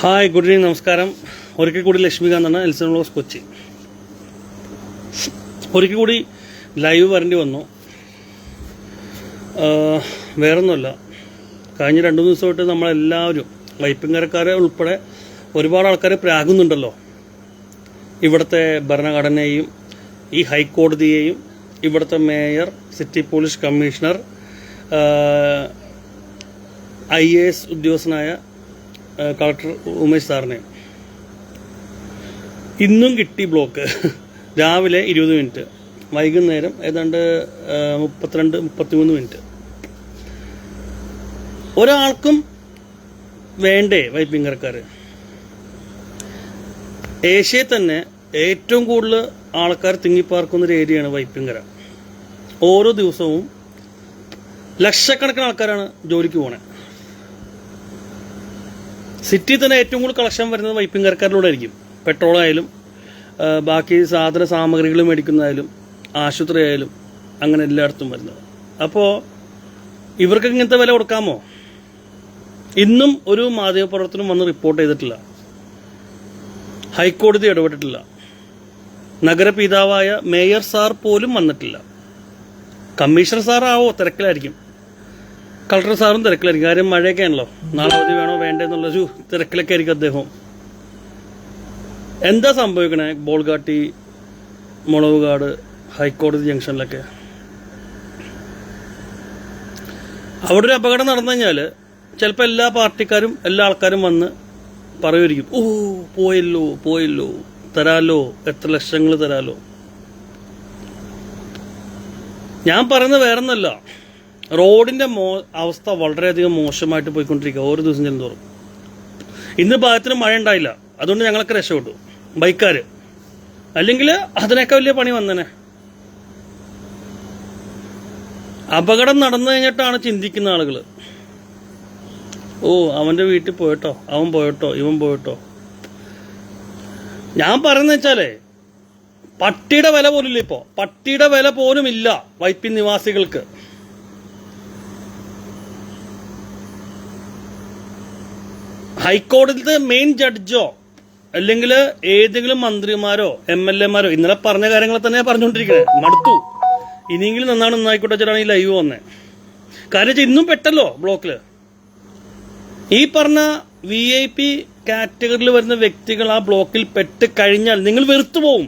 Hi good evening നമസ്കാരം. ഒരിക്കൽ കൂടി ലക്ഷ്മികാന്താണ് എൽസൺ ബ്ലോസ് കൊച്ചി. ഒരിക്കൽ കൂടി ലൈവ് വരേണ്ടി വന്നു. വേറൊന്നുമല്ല. കഴിഞ്ഞ രണ്ട് മൂന്ന് ദിവസമായിട്ട് നമ്മളെല്ലാവരും വൈപ്പിങ്കരക്കാരെ ഉൾപ്പെടെ ഒരുപാട് ആൾക്കാരെ പ്രാകുന്നുണ്ടല്ലോ. ഇവിടുത്തെ ഭരണഘടനയെയും ഈ ഹൈക്കോടതിയെയും ഇവിടുത്തെ mayor city police commissioner I A S ഉദ്യോഗസ്ഥനായ കളക്ടർ ഉമേഷ് സാറിനെ. ഇന്നും കിട്ടി ബ്ലോക്ക്. രാവിലെ ഇരുപത് മിനിറ്റ്. വൈകുന്നേരം ഏതാണ്ട് മുപ്പത്തിരണ്ട് മുപ്പത്തിമൂന്ന് മിനിറ്റ്. ഒരാൾക്കും വേണ്ടേ വൈപ്പിങ്കർക്കാർ ഏഷ്യയിൽ തന്നെ ഏറ്റവും കൂടുതൽ ആൾക്കാർ തിങ്ങിപ്പാർക്കുന്ന ഒരു ഏരിയയാണ് വൈപ്പിങ്കര ഓരോ ദിവസവും ലക്ഷക്കണക്കിന് ആൾക്കാരാണ് ജോലിക്ക് പോണേ. സിറ്റി തന്നെ ഏറ്റവും കൂടുതൽ കളക്ഷൻ വരുന്നത് വൈപ്പിങ്കരക്കാരിലൂടെ ആയിരിക്കും പെട്രോൾ ആയാലും ബാക്കി സാധന സാമഗ്രികൾ മേടിക്കുന്നതായാലും ആശുപത്രി ആയാലും അങ്ങനെ എല്ലായിടത്തും വരുന്നത്. അപ്പോൾ ഇവർക്ക് ഇങ്ങനത്തെ വില കൊടുക്കാമോ? ഇന്നും ഒരു മാധ്യമപ്രവർത്തനം വന്ന് റിപ്പോർട്ട് ചെയ്തിട്ടില്ല. ഹൈക്കോടതി ഇടപെട്ടിട്ടില്ല. നഗരപിതാവായ മേയർ സാർ പോലും വന്നിട്ടില്ല. കമ്മീഷണർ സാറാവോ തിരക്കിലായിരിക്കും. കളക്ടർ സാറും തിരക്കിലായിരിക്കും. കാര്യം മഴയൊക്കെ ആണല്ലോ. നാളെ അവധി വേണോ വേണ്ടെന്നുള്ളൊരു തിരക്കിലൊക്കെ ആയിരിക്കും അദ്ദേഹം. എന്താ സംഭവിക്കണേ? ബോൾഗാട്ടി മുളവുകാട് ഹൈക്കോടതി ജംഗ്ഷനിലൊക്കെ. അവിടെ ഒരു അപകടം നടന്നു കഴിഞ്ഞാൽ ചിലപ്പോൾ എല്ലാ പാർട്ടിക്കാരും എല്ലാ ആൾക്കാരും വന്ന് പറയുമായിരിക്കും ഓ പോയല്ലോ പോയല്ലോ തരാലോ എത്ര ലക്ഷങ്ങൾ തരാലോ. ഞാൻ പറയുന്നത് വേറൊന്നല്ല. റോഡിന്റെ മോ അവസ്ഥ വളരെയധികം മോശമായിട്ട് പോയിക്കൊണ്ടിരിക്കുക ഓരോ ദിവസം ചെല്ലുന്തോറും ഇന്ന് ഭാഗത്തിന് മഴ ഉണ്ടായില്ല. അതുകൊണ്ട് ഞങ്ങളൊക്കെ രക്ഷപ്പെട്ടു. ബൈക്കാര്. അല്ലെങ്കിൽ അതിനൊക്കെ വലിയ പണി വന്നനെ. അപകടം നടന്നു കഴിഞ്ഞിട്ടാണ് ചിന്തിക്കുന്ന ആളുകൾ ഓ അവന്റെ വീട്ടിൽ പോയിട്ടോ? അവൻ പോയിട്ടോ? ഇവൻ പോയിട്ടോ? ഞാൻ പറയുന്നത് വെച്ചാലേ പട്ടിയുടെ വില പോലും ഇല്ല ഇപ്പോ. പട്ടിയുടെ വില പോലും ഇല്ല വൈപ്പിൻ നിവാസികൾക്ക്. ഹൈക്കോടതിയിലത്തെ മെയിൻ ജഡ്ജോ അല്ലെങ്കിൽ ഏതെങ്കിലും മന്ത്രിമാരോ എം എൽ എമാരോ ഇന്നലെ പറഞ്ഞ കാര്യങ്ങൾ തന്നെ പറഞ്ഞുകൊണ്ടിരിക്കുന്നത് മടുത്തു. ഇനിയെങ്കിലും നന്നാണ് നന്നായിക്കോട്ടെ വെച്ചിട്ടാണ് ഈ ലൈവ് വന്നത് കാര്യം വെച്ചാൽ ഇന്നും പെട്ടല്ലോ ബ്ലോക്കിൽ. ഈ പറഞ്ഞ വി ഐ പി കാറ്റഗറിയിൽ വരുന്ന വ്യക്തികൾ ആ ബ്ലോക്കിൽ പെട്ട് കഴിഞ്ഞാൽ നിങ്ങൾ വെറുത്തു പോവും.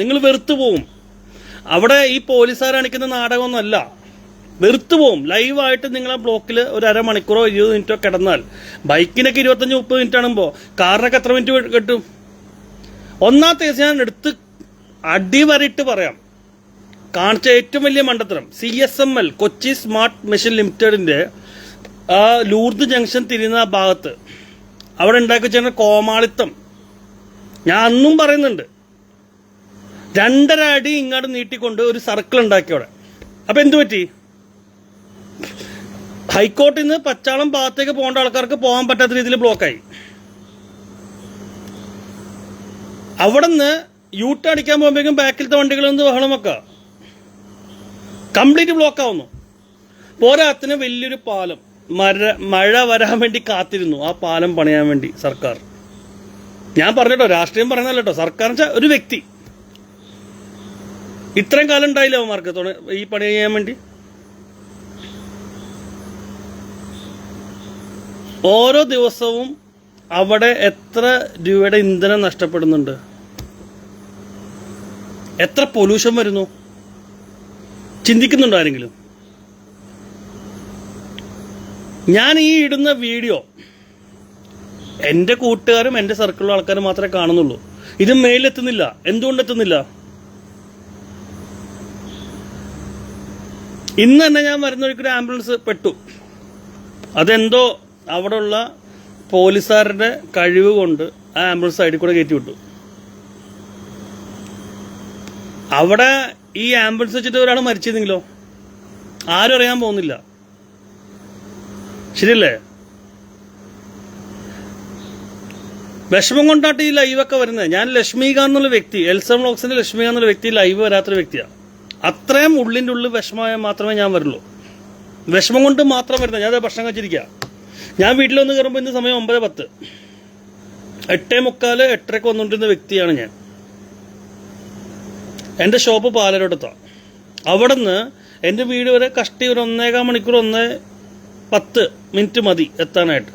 നിങ്ങൾ വെറുത്തു പോവും. അവിടെ ഈ പോലീസുകാർ കാണിക്കുന്ന നാടകമൊന്നുമല്ല. വെറുത്തു പോവും ലൈവായിട്ട് നിങ്ങൾ ആ ബ്ലോക്കിൽ ഒരു അരമണിക്കൂറോ ഇരുപത് മിനിറ്റോ കിടന്നാൽ. ബൈക്കിനൊക്കെ ഇരുപത്തഞ്ച് മുപ്പത് മിനിറ്റ് ആണുമ്പോൾ കാറിനൊക്കെ എത്ര മിനിറ്റ് കിട്ടും? ഒന്നാമത്തെ കേസ് ഞാൻ എടുത്ത് അടിവരയിട്ട് പറയാം. കാണിച്ച ഏറ്റവും വലിയ മണ്ടത്തരം C S M L Kochi smart mission ലിമിറ്റഡിന്റെ ലൂർദ് ജംഗ്ഷൻ തിരിയുന്ന ഭാഗത്ത്. അവിടെ ഉണ്ടാക്കി വെച്ചിരുന്ന കോമാളിത്തം. ഞാൻ അന്നും പറയുന്നുണ്ട്. രണ്ടര അടി ഇങ്ങോട്ട് നീട്ടിക്കൊണ്ട് ഒരു സർക്കിൾ ഉണ്ടാക്കി അവിടെ. അപ്പൊ എന്തു പറ്റി? ഹൈക്കോർട്ടിൽ നിന്ന് പച്ചാളം ഭാഗത്തേക്ക് പോകേണ്ട ആൾക്കാർക്ക് പോകാൻ പറ്റാത്ത രീതിയിൽ ബ്ലോക്കായി. അവിടെ നിന്ന് യൂട്ട് അടിക്കാൻ പോകുമ്പോഴേക്കും ബാക്കിലത്തെ വണ്ടികളിൽ നിന്ന് ബഹളം വെക്കുക കംപ്ലീറ്റ് ബ്ലോക്ക് ആവുന്നു പോരാത്തിന് വലിയൊരു പാലം. മര മഴ വരാൻ വേണ്ടി കാത്തിരുന്നു. ആ പാലം പണിയാൻ വേണ്ടി സർക്കാർ. ഞാൻ പറഞ്ഞോ രാഷ്ട്രീയം പറയുന്നല്ലോ കേട്ടോ. സർക്കാർ വെച്ചാൽ ഒരു വ്യക്തി. ഇത്രയും കാലം ഉണ്ടായില്ല അവന്മാർക്ക്? ഈ പണി ചെയ്യാൻ വേണ്ടി? ഓരോ ദിവസവും അവിടെ എത്ര രൂപയുടെ ഇന്ധനം നഷ്ടപ്പെടുന്നുണ്ട്? എത്ര പൊല്യൂഷൻ വരുന്നു? ചിന്തിക്കുന്നുണ്ടോ ആരെങ്കിലും? ഞാൻ ഈ ഇടുന്ന വീഡിയോ എന്റെ കൂട്ടുകാരും എന്റെ സർക്കിളിലുള്ള ആൾക്കാരും മാത്രമേ കാണുന്നുള്ളൂ. ഇത് മേലെത്തുന്നില്ല. എന്തുകൊണ്ട് എത്തുന്നില്ല ഇന്ന് തന്നെ ഞാൻ വരുന്ന വഴിക്കൊരു ആംബുലൻസ് പെട്ടു. അതെന്തോ അവിടെയുള്ള പോലീസുകാരുടെ കഴിവ് കൊണ്ട് ആ ആംബുലൻസ് സൈഡിൽ കൂടെ കയറ്റി വിട്ടു. അവിടെ ഈ ആംബുലൻസ് വെച്ചിട്ട് ഒരാൾ മരിച്ചിരുന്നെങ്കിലോ? ആരും അറിയാൻ പോകുന്നില്ല. ശരിയല്ലേ? വിഷമം കൊണ്ടാട്ട് ഈ ലൈവൊക്കെ വരുന്നത്. ഞാൻ ലക്ഷ്മികാന്ത് എന്നുള്ള വ്യക്തി എൽസം ലോക്സിന്റെ ലക്ഷ്മികാന്ത് എന്നുള്ള വ്യക്തി ലൈവ് വരാത്തൊരു വ്യക്തിയാണ് അത്രയും ഉള്ളിന്റെ ഉള്ളിൽ വിഷമമായാൽ മാത്രമേ ഞാൻ വരുള്ളൂ. വിഷമം കൊണ്ട് മാത്രം വരുന്നത്. ഞാൻ ഭക്ഷണം കഴിച്ചിരിക്കുക ഞാൻ വീട്ടിൽ വന്ന് കയറുമ്പോൾ ഇന്ന് സമയം ഒമ്പത് പത്ത്. എട്ടേ മുക്കാൽ എട്ടരക്ക് വന്നുകൊണ്ടിരുന്ന വ്യക്തിയാണ് ഞാൻ. എന്റെ ഷോപ്പ് പാലരോടത്താണ് അവിടെ നിന്ന് എന്റെ വീട് വരെ കഷ്ടി ഒരു ഒന്നേകാൽ മണിക്കൂർ ഒന്ന് പത്ത് മിനിറ്റ് മതി എത്താനായിട്ട്.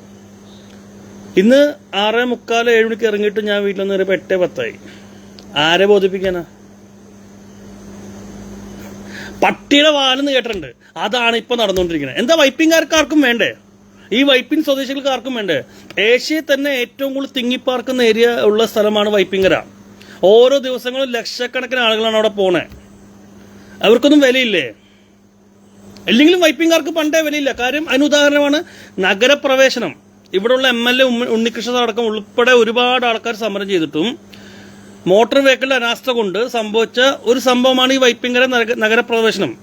ഇന്ന് ആറേ മുക്കാൽ ഏഴ് മണിക്ക് ഇറങ്ങിയിട്ട് ഞാൻ വീട്ടിൽ നിന്ന് കയറിയപ്പോൾ എട്ടേ പത്തായി. ആരെ ബോധിപ്പിക്കാനാ? പട്ടിയുടെ വാലെന്ന് കേട്ടിട്ടുണ്ട്. അതാണ് ഇപ്പൊ നടന്നുകൊണ്ടിരിക്കുന്നത് എന്താ വൈപ്പിംഗ് ആർക്കാർക്കും വേണ്ടേ? ഈ വൈപ്പിൻ സ്വദേശികൾക്ക് ആർക്കും വേണ്ടേ? ഏഷ്യയിൽ തന്നെ ഏറ്റവും കൂടുതൽ തിങ്ങിപ്പാർക്കുന്ന ഏരിയ ഉള്ള സ്ഥലമാണ് വൈപ്പിങ്കര. ഓരോ ദിവസങ്ങളും ലക്ഷക്കണക്കിന് ആളുകളാണ് അവിടെ പോണേ. അവർക്കൊന്നും വിലയില്ലേ? അല്ലെങ്കിലും വൈപ്പിങ്കാർക്ക് പണ്ടേ വിലയില്ല. കാര്യം അതിന് ഉദാഹരണമാണ് നഗരപ്രവേശനം. ഇവിടെയുള്ള എം എൽ എ ഉണ്ണികൃഷ്ണൻ അടക്കം ഉൾപ്പെടെ ഒരുപാട് ആൾക്കാർ സമരം ചെയ്തിട്ടും മോട്ടോർ വെഹിക്കിളിന്റെ അനാസ്ഥ കൊണ്ട് സംഭവിച്ച ഒരു സംഭവമാണ് ഈ വൈപ്പിങ്കര നഗ- നഗരപ്രവേശനം.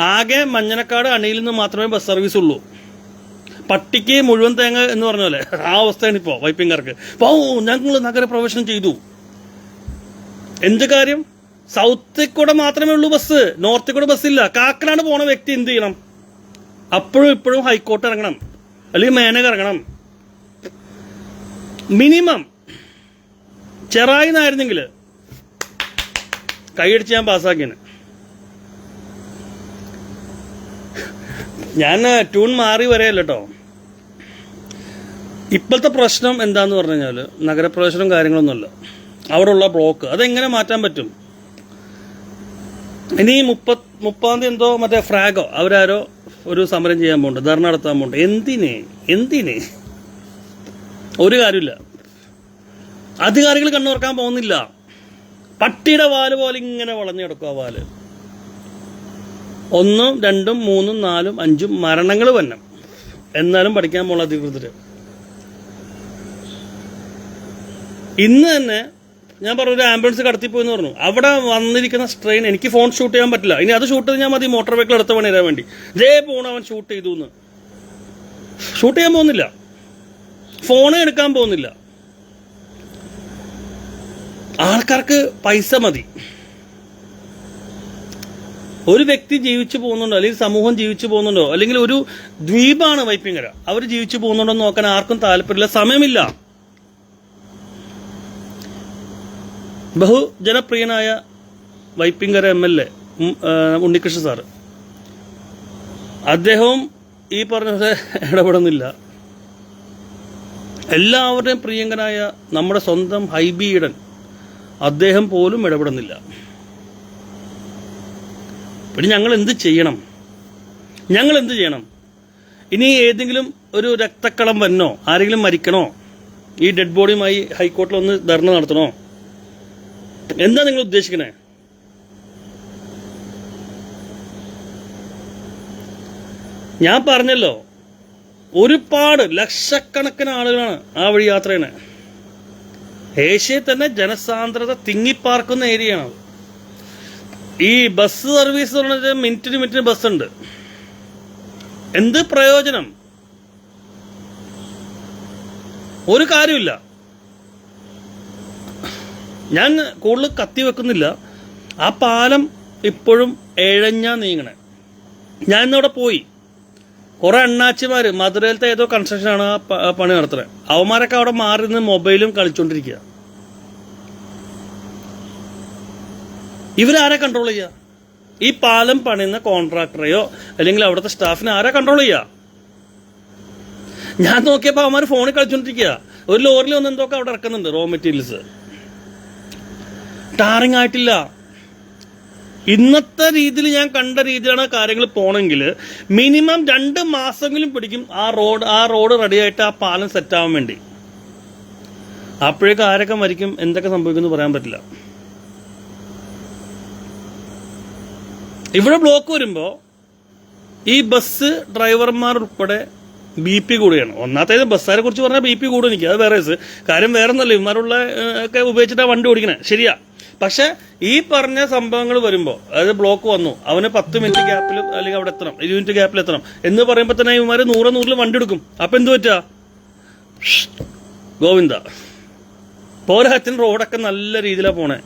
ആകെ മഞ്ഞനക്കാട് അണിയിൽ നിന്ന് മാത്രമേ ബസ് സർവീസ് ഉള്ളൂ പട്ടിക്ക് മുഴുവൻ തേങ്ങ എന്ന് പറഞ്ഞ പോലെ. ആ അവസ്ഥയാണ് ഇപ്പോ വൈപ്പിങ്കാർക്ക് അപ്പോൾ ഞങ്ങൾ നഗരപ്രവേശനം ചെയ്തു. എന്ത് കാര്യം? സൗത്തിൽ കൂടെ മാത്രമേ ഉള്ളൂ ബസ്. നോർത്തിൽ കൂടെ ബസ് ഇല്ല. കാക്കനാട് പോണ വ്യക്തി എന്ത് ചെയ്യണം? അപ്പോഴും ഇപ്പോഴും ഹൈക്കോർട്ട് ഇറങ്ങണം. അല്ലെങ്കിൽ മേനക ഇറങ്ങണം. മിനിമം ചെറായി എന്നായിരുന്നെങ്കിൽ കൈയടിച്ച് ഞാൻ പാസ്സാക്കിയാണ് ഞാൻ ട്യൂൺ മാറി വരെയല്ല ഇപ്പോഴത്തെ പ്രശ്നം എന്താന്ന് പറഞ്ഞു കഴിഞ്ഞാൽ നഗരപ്രവേശനം കാര്യങ്ങളൊന്നുമല്ല. അവിടെയുള്ള ബ്ലോക്ക്. അതെങ്ങനെ മാറ്റാൻ പറ്റും? ഇനി മുപ്പത് മുപ്പാം തീയതി എന്തോ മറ്റേ ഫ്രാഗോ അവരാരോ ഒരു സമരം ചെയ്യാൻ പോകുന്നുണ്ട് ധർണ നടത്താൻ പോകുന്നുണ്ട് എന്തിനെ? എന്തിനെ? ഒരു കാര്യമില്ല. അധികാരികൾ കണ്ണുറക്കാൻ പോകുന്നില്ല. പട്ടിയുടെ വാൽ പോലെ ഇങ്ങനെ വളഞ്ഞു ആ വാൽ. ഒന്നും രണ്ടും മൂന്നും നാലും അഞ്ചും മരണങ്ങൾ വന്നം. എന്നാലും പഠിക്കാൻ പോകുന്ന അധികൃതർ. ഇന്ന് തന്നെ ഞാൻ പറഞ്ഞു ഒരു ആംബുലൻസ് കടത്തിപ്പോയെന്ന് പറഞ്ഞു. അവിടെ വന്നിരിക്കുന്ന സ്ട്രെയിൻ എനിക്ക് ഫോൺ ഷൂട്ട് ചെയ്യാൻ പറ്റില്ല. ഇനി അത് ഷൂട്ട് ഞാൻ മതി മോട്ടോർ വെഹിക്കിൾ എടുത്ത പണി തരാൻ വേണ്ടി. ജേ പോണ അവൻ ഷൂട്ട് ചെയ്തു എന്ന്. ഷൂട്ട് ചെയ്യാൻ പോകുന്നില്ല. ഫോൺ എടുക്കാൻ പോകുന്നില്ല. ആൾക്കാർക്ക് പൈസ മതി. ഒരു വ്യക്തി ജീവിച്ചു പോകുന്നുണ്ടോ? അല്ലെങ്കിൽ സമൂഹം ജീവിച്ചു പോകുന്നുണ്ടോ? അല്ലെങ്കിൽ ഒരു ദ്വീപാണ് വൈപ്പിങ്ങര. അവർ ജീവിച്ചു പോകുന്നുണ്ടോ എന്ന് നോക്കാൻ ആർക്കും താല്പര്യമില്ല. സമയമില്ല. ബഹുജനപ്രിയനായ Vypinkara M L A Unnikrishnan sir. അദ്ദേഹവും ഈ പറഞ്ഞത് ഇടപെടുന്നില്ല. എല്ലാവരുടെയും പ്രിയങ്കനായ നമ്മുടെ സ്വന്തം ഹൈബി ഈഡൻ അദ്ദേഹം പോലും ഇടപെടുന്നില്ല. പിന്നെ ഞങ്ങൾ എന്ത് ചെയ്യണം? ഞങ്ങൾ എന്ത് ചെയ്യണം? ഇനി ഏതെങ്കിലും ഒരു രക്തക്കളം വന്നോ? ആരെങ്കിലും മരിക്കണോ? ഈ ഡെഡ് ബോഡിയുമായി ഹൈക്കോർട്ടിൽ ഒന്ന് ധർണ നടത്തണോ? എന്താ നിങ്ങൾ ഉദ്ദേശിക്കണേ? ഞാൻ പറഞ്ഞല്ലോ ഒരുപാട് ലക്ഷക്കണക്കിന് ആളുകളാണ് ആ വഴി യാത്ര ചെയ്യണേ. ഏഷ്യയിൽ തന്നെ ജനസാന്ദ്രത തിങ്ങിപ്പാർക്കുന്ന ഏരിയയാണ്. ഈ ബസ് സർവീസ് എന്ന് പറഞ്ഞാൽ മിനിറ്റിന് മിനിറ്റിന് ബസ് ഉണ്ട് എന്ത് പ്രയോജനം? ഒരു കാര്യമില്ല ഞാൻ കൂടുതൽ കത്തി വെക്കുന്നില്ല. ആ പാലം ഇപ്പോഴും എഴഞ്ഞാ നീങ്ങണേ. ഞാൻ ഇന്നവിടെ പോയി. കുറെ അണ്ണാച്ചിമാർ മധുരയിലത്തെ ഏതോ കൺസ്ട്രക്ഷനാണ് ആ പണി നടത്തുന്നത് അവന്മാരൊക്കെ അവിടെ മാറി നിന്ന് മൊബൈലും കളിച്ചോണ്ടിരിക്കുക ഇവരാരെ കൺട്രോൾ ചെയ്യുക ഈ പാലം പണിയുന്ന കോൺട്രാക്ടറെയോ അല്ലെങ്കിൽ അവിടുത്തെ സ്റ്റാഫിനെ ആരാ കൺട്രോൾ ചെയ്യുക ഞാൻ നോക്കിയപ്പോ അവന്മാർ ഫോണിൽ കളിച്ചോണ്ടിരിക്കുക ഒരു ലോറിൽ ഒന്ന് എന്തൊക്കെ അവിടെ ഇറക്കുന്നുണ്ട് റോ മെറ്റീരിയൽസ് ടാറിങ് ആയിട്ടില്ല. ഇന്നത്തെ രീതിയിൽ ഞാൻ കണ്ട രീതിയിലാണ് കാര്യങ്ങൾ പോണെങ്കിൽ മിനിമം രണ്ട് മാസമെങ്കിലും പിടിക്കും ആ റോഡ് ആ റോഡ് റെഡിയായിട്ട് ആ പാലം സെറ്റാവാൻ വേണ്ടി. അപ്പോഴേക്കും ആരൊക്കെ മരിക്കും എന്തൊക്കെ സംഭവിക്കുമെന്ന് പറയാൻ പറ്റില്ല. ഇവിടെ ബ്ലോക്ക് വരുമ്പോൾ ഈ ബസ് ഡ്രൈവർമാർ ഉൾപ്പെടെ ബി പി കൂടുകയാണ്. ഒന്നാമത്തേത് ബസ്സുകാരെ കുറിച്ച് പറഞ്ഞാൽ ബി പി കൂടും എനിക്ക്. അത് വേറെ. കാര്യം വേറെ ഒന്നല്ല ഇവന്മാരുള്ള ഒക്കെ ഉപയോഗിച്ചിട്ടാണ് വണ്ടി ഓടിക്കണേ. ശരിയാ. പക്ഷെ ഈ പറഞ്ഞ സംഭവങ്ങൾ വരുമ്പോൾ അതായത് ബ്ലോക്ക് വന്നു അവന് പത്ത് മിനിറ്റ് ഗ്യാപ്പിൽ അല്ലെങ്കിൽ അവിടെ എത്തണം ഇരുപത് മിനിറ്റ് ഗ്യാപ്പിൽ എത്തണം എന്ന് പറയുമ്പോൾ തന്നെ ഇവന്മാര് നൂറ് നൂറിൽ വണ്ടി എടുക്കും. അപ്പൊ എന്ത് പറ്റുക ഗോവിന്ദ പോരാത്തിന് റോഡൊക്കെ നല്ല രീതിയിലാണ് പോണേ.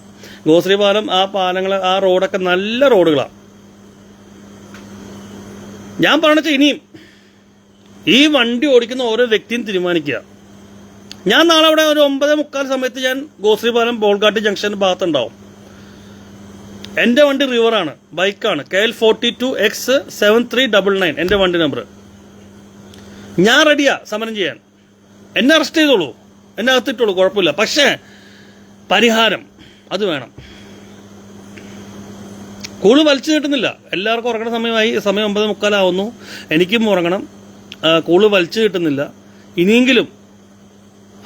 ഗോശ്രീ പാലം ആ പാലങ്ങൾ ആ റോഡൊക്കെ നല്ല റോഡുകളാണ് ഞാൻ പറഞ്ഞ ഇനിയും ഈ വണ്ടി ഓടിക്കുന്ന ഓരോ വ്യക്തിയും തീരുമാനിക്കുക. ഞാൻ നാളെ അവിടെ ഒരു ഒമ്പത് മുക്കാൽ സമയത്ത് ഞാൻ ഗോശ്രീപാലം ബോൾഗാട്ടി ജംഗ്ഷൻ ഭാഗത്തുണ്ടാവും. എന്റെ വണ്ടി റിവറാണ് ബൈക്കാണ്. K L forty two X seven three double nine എന്റെ വണ്ടി നമ്പർ ഞാൻ റെഡിയാ സമരം ചെയ്യാൻ. എന്നെ അറസ്റ്റ് ചെയ്തോളൂ. എന്നെ അകത്തിട്ടോളൂ കുഴപ്പമില്ല. പക്ഷേ പരിഹാരം അത് വേണം. കൂൾ വലിച്ചു കിട്ടുന്നില്ല എല്ലാവർക്കും ഉറങ്ങണ സമയമായി സമയം ഒമ്പത് മുക്കാലാവുന്നു. എനിക്കും ഉറങ്ങണം. കൂൾ വലിച്ചു കിട്ടുന്നില്ല ഇനിയെങ്കിലും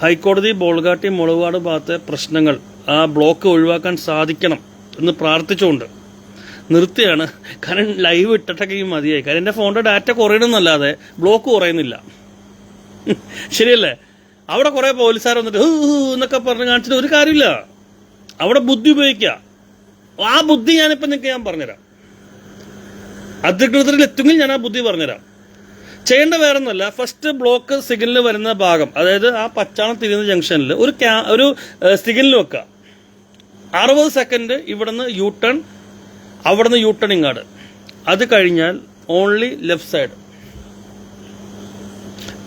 ഹൈക്കോടതി ബോൾഗാട്ടി മുളകാട് ഭാഗത്തെ പ്രശ്നങ്ങൾ ആ ബ്ലോക്ക് ഒഴിവാക്കാൻ സാധിക്കണം എന്ന് പ്രാർത്ഥിച്ചുകൊണ്ട് നിർത്തിയാണ്. കാരണം ലൈവ് ഇട്ടിട്ടൊക്കെ ഈ മതിയായി. കാരണം എന്റെ ഫോണിന്റെ ഡാറ്റ കുറയണമെന്നല്ലാതെ ബ്ലോക്ക് കുറയുന്നില്ല. ശരിയല്ലേ? അവിടെ കുറേ പോലീസുകാർ വന്നിട്ട് എന്നൊക്കെ പറഞ്ഞ് കാണിച്ചിട്ട് ഒരു കാര്യമില്ല. അവിടെ ബുദ്ധി ഉപയോഗിക്കുക ആ ബുദ്ധി ഞാനിപ്പോൾ നിങ്ങൾക്ക് ഞാൻ പറഞ്ഞുതരാം. അധികൃതരിൽ എത്തുമെങ്കിൽ ഞാൻ ആ ബുദ്ധി പറഞ്ഞുതരാം. ചെയ്യേണ്ട വേറെ ഒന്നുമല്ല ഫസ്റ്റ് ബ്ലോക്ക് സിഗ്നൽ വരുന്ന ഭാഗം. അതായത് ആ പച്ചാളം തിരിയുന്ന ജംഗ്ഷനിൽ ഒരു ക്യാ ഒരു സിഗ്നൽ വെക്കുക അറുപത് സെക്കൻഡ് ഇവിടുന്ന് യു ടേൺ അവിടുന്ന് യു ടേൺ ഇങ്ങാട്. അത് കഴിഞ്ഞാൽ ഓൺലി ലെഫ്റ്റ് സൈഡ്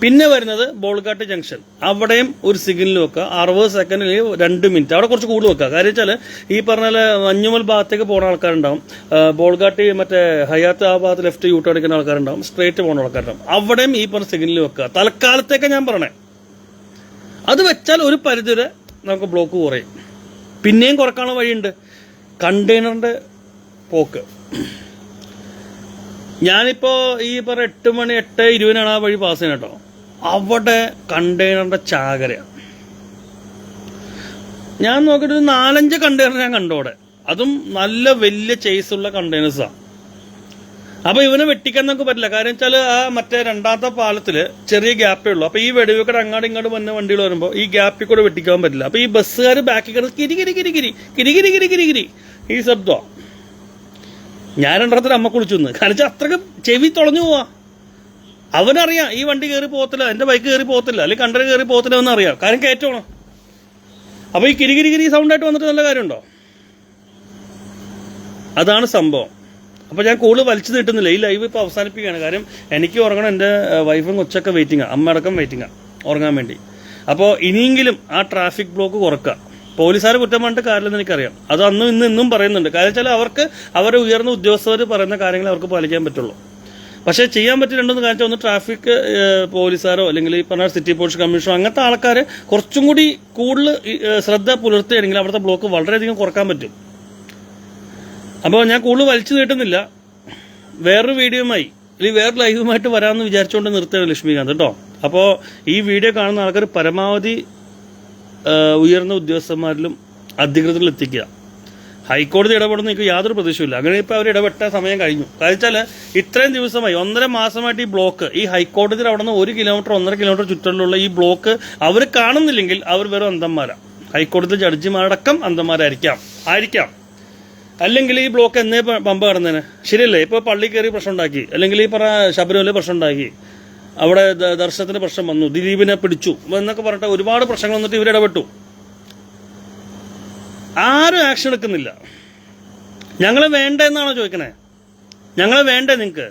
പിന്നെ വരുന്നത് ബോൾഗാട്ട് ജംഗ്ഷൻ. അവിടെയും ഒരു സിഗ്നൽ വെക്കുക. അറുപത് സെക്കൻഡിൽ രണ്ട് മിനിറ്റ് അവിടെ കുറച്ച് കൂടുതൽ വെക്കുക. കാര്യം വെച്ചാൽ ഈ പറഞ്ഞ മഞ്ഞുമൽ ഭാഗത്തേക്ക് പോകുന്ന ആൾക്കാരുണ്ടാവും. ബോൾഗാട്ടി മറ്റേ ഹയാത്ത് ആ ഭാഗത്ത് ലെഫ്റ്റ് യൂട്ട് അടിക്കുന്ന ആൾക്കാരുണ്ടാവും. സ്ട്രേറ്റ് പോകുന്ന ആൾക്കാരുണ്ടാവും. അവിടെയും ഈ പറഞ്ഞ സിഗ്നൽ വെക്കുക. തൽക്കാലത്തേക്ക് ഞാൻ പറഞ്ഞേ. അത് വെച്ചാൽ ഒരു പരിധിവരെ നമുക്ക് ബ്ലോക്ക് കുറയും. പിന്നെയും കുറക്കാനുള്ള വഴിയുണ്ട്. കണ്ടെയ്നറിന്റെ പോക്ക്. ഞാനിപ്പോ ഈ പറഞ്ഞ എട്ട് മണി എട്ട് ഇരുപതിനാണ് ആ വഴി പാസ് ചെയ്യണം കേട്ടോ. അവിടെ കണ്ടെയ്നറിന്റെ ചാകരയാണ് ഞാൻ നോക്കിയിട്ട് ഒരു നാലഞ്ച് കണ്ടെയ്നർ ഞാൻ കണ്ടു അവിടെ. അതും നല്ല വലിയ ചേസുള്ള കണ്ടെയ്നേഴ്സാണ് അപ്പൊ ഇവനെ വെട്ടിക്കാൻ നമുക്ക് പറ്റില്ല. കാര്യം വെച്ചാൽ ആ മറ്റേ രണ്ടാമത്തെ പാലത്തിൽ ചെറിയ ഗ്യാപ്പേ ഉള്ളൂ. അപ്പൊ ഈ വെടിവെക്കട അങ്ങോട്ട് ഇങ്ങോട്ട് വന്ന വണ്ടികൾ വരുമ്പോൾ ഈ ഗ്യാപ്പിൽ കൂടെ വെട്ടിക്കാൻ പറ്റില്ല. അപ്പൊ ഈ ബസ്സുകാർ ബാക്കിൽ കിടന്ന് കിരി കിരി കിരി കിരി കിരി കിരി ഈ ശബ്ദം ഞാൻ രണ്ടാമത്തെ അമ്മ കുളിച്ചു നിന്ന് കാരണം വെച്ചാൽ ചെവി തുളഞ്ഞു പോവാ. അവനറിയാം ഈ വണ്ടി കയറി പോകത്തില്ല എന്റെ ബൈക്ക് കയറി പോകത്തില്ല അല്ലെങ്കിൽ കണ്ടർ കയറി പോകത്തില്ല എന്ന് അറിയാം കാര്യം കയറ്റണം. അപ്പോൾ ഈ കിരികിരി കിരി സൗണ്ട് ആയിട്ട് വന്നിട്ട് നല്ല കാര്യമുണ്ടോ? അതാണ് സംഭവം. അപ്പോൾ ഞാൻ കൂടുതൽ വലിച്ചു നീട്ടുന്നില്ല ഈ ലൈവ് ഇപ്പൊ അവസാനിപ്പിക്കുകയാണ്. കാര്യം എനിക്ക് ഉറങ്ങണം എന്റെ വൈഫും കൊച്ചൊക്കെ വെയിറ്റിംഗ് അമ്മ അടക്കം വെയിറ്റിംഗാ ഉറങ്ങാൻ വേണ്ടി. അപ്പോൾ ഇനിയെങ്കിലും ആ ട്രാഫിക് ബ്ലോക്ക് കുറക്കുക. പോലീസുകാർ കുറ്റം പറഞ്ഞിട്ട് കാര്യമില്ലെന്ന് എനിക്കറിയാം. അത് അന്നും ഇന്നും ഇന്നും പറയുന്നുണ്ട്. കാര്യം വെച്ചാൽ അവർക്ക് അവരെ ഉയർന്ന ഉദ്യോഗസ്ഥർ പറയുന്ന കാര്യങ്ങൾ അവർക്ക് പാലിക്കാൻ പറ്റുള്ളൂ. പക്ഷേ ചെയ്യാൻ പറ്റിയ രണ്ടെന്ന് കാണിച്ചാൽ ഒന്ന് ട്രാഫിക് പോലീസാരോ അല്ലെങ്കിൽ ഈ പറഞ്ഞ സിറ്റി പോലീസ് കമ്മീഷനോ അങ്ങനത്തെ ആൾക്കാർ കുറച്ചും കൂടി കൂടുതൽ ശ്രദ്ധ പുലർത്തുകയാണെങ്കിൽ അവിടുത്തെ ബ്ലോക്ക് വളരെയധികം കുറയ്ക്കാൻ പറ്റും. അപ്പോൾ ഞാൻ കൂടുതൽ വലിച്ചു നീട്ടുന്നില്ല. വേറൊരു വീഡിയോയുമായി അല്ലെങ്കിൽ വേറൊരു ലൈവുമായിട്ട് വരാമെന്ന് വിചാരിച്ചുകൊണ്ട് നിർത്തുകയാണ് ലക്ഷ്മികാന്ത് കേട്ടോ. അപ്പോൾ ഈ വീഡിയോ കാണുന്ന ആൾക്കാർ പരമാവധി ഉയർന്ന ഉദ്യോഗസ്ഥന്മാരിലും അധികൃതരിൽ എത്തിക്കുക. ഹൈക്കോടതി ഇടപെടുന്ന എനിക്ക് യാതൊരു പ്രതീക്ഷയില്ല അങ്ങനെ ഇപ്പോൾ അവർ ഇടപെട്ട സമയം കഴിഞ്ഞു. കഴിച്ചാൽ ഇത്രയും ദിവസമായി ഒന്നര മാസമായിട്ട് ഈ ബ്ലോക്ക് ഈ ഹൈക്കോടതിയിൽ അവിടെ നിന്ന് ഒരു കിലോമീറ്റർ ഒന്നര കിലോമീറ്റർ ചുറ്റലിലുള്ള ഈ ബ്ലോക്ക് അവർ കാണുന്നില്ലെങ്കിൽ അവർ വെറും അന്തന്മാരാ ഹൈക്കോടതി ജഡ്ജിമാരടക്കം അന്തന്മാരായിരിക്കാം ആയിരിക്കാം. അല്ലെങ്കിൽ ഈ ബ്ലോക്ക് എന്നേ പമ്പ കടന്നേനെ. ശരിയല്ലേ? ഇപ്പൊ പള്ളി കയറി പ്രശ്നം ഉണ്ടാക്കി. അല്ലെങ്കിൽ ഈ പറ ശബരിമല പ്രശ്നം ഉണ്ടാക്കി. അവിടെ ദർശനത്തിന് പ്രശ്നം വന്നു. ദിലീപിനെ പിടിച്ചു. എന്നൊക്കെ പറഞ്ഞിട്ട് ഒരുപാട് പ്രശ്നങ്ങൾ വന്നിട്ട് ഇവർ ഇടപെട്ടു. ആരും ആക്ഷൻ എടുക്കുന്നില്ല. ഞങ്ങൾ വേണ്ട എന്നാണോ ചോദിക്കണേ? ഞങ്ങൾ വേണ്ടേ നിങ്ങൾക്ക്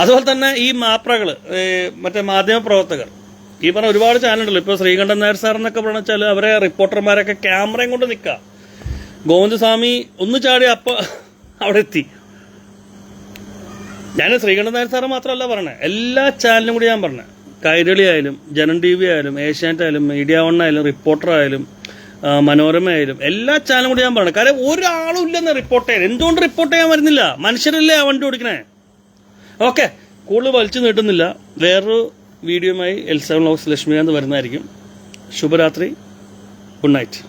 അതുപോലെ തന്നെ ഈ മാപ്രകൾ മറ്റേ മാധ്യമ പ്രവർത്തകർ ഈ പറഞ്ഞ ഒരുപാട് ചാനലുണ്ടല്ലോ ഇപ്പൊ ശ്രീകണ്ഠൻ നായർ സാർ എന്നൊക്കെ പറഞ്ഞാൽ അവരെ റിപ്പോർട്ടർമാരൊക്കെ ക്യാമറയും കൊണ്ട് നിൽക്കുക ഗോവിന്ദസ്വാമി ഒന്ന് ചാടി അപ്പ അവിടെ എത്തി. ഞാൻ ശ്രീകണ്ഠൻ നായർ സാറ് മാത്രമല്ല പറഞ്ഞത് എല്ലാ ചാനലും കൂടി ഞാൻ പറഞ്ഞത് കൈരളി ആയാലും ജനം ടി വി ആയാലും ഏഷ്യാനെറ്റ് ആയാലും മീഡിയ വൺ ആയാലും റിപ്പോർട്ടർ ആയാലും ആ, മനോരമ ആയാലും എല്ലാ ചാനലും കൂടി ഞാൻ പറഞ്ഞു കാര്യം ഒരാളും ഇല്ലെന്ന് റിപ്പോർട്ട് ചെയ്യാൻ. എന്തുകൊണ്ട് റിപ്പോർട്ട് ചെയ്യാൻ വരുന്നില്ല? മനുഷ്യരല്ലേ ആ വണ്ടി ഓടിക്കണേ? ഓക്കെ കൂടുതൽ വലിച്ചു നീട്ടുന്നില്ല. വേറൊരു വീഡിയോയുമായി എൽ സെവൻ ലോക്സ് ലക്ഷ്മികാന്ത് വരുന്നതായിരിക്കും. ശുഭരാത്രി. Good night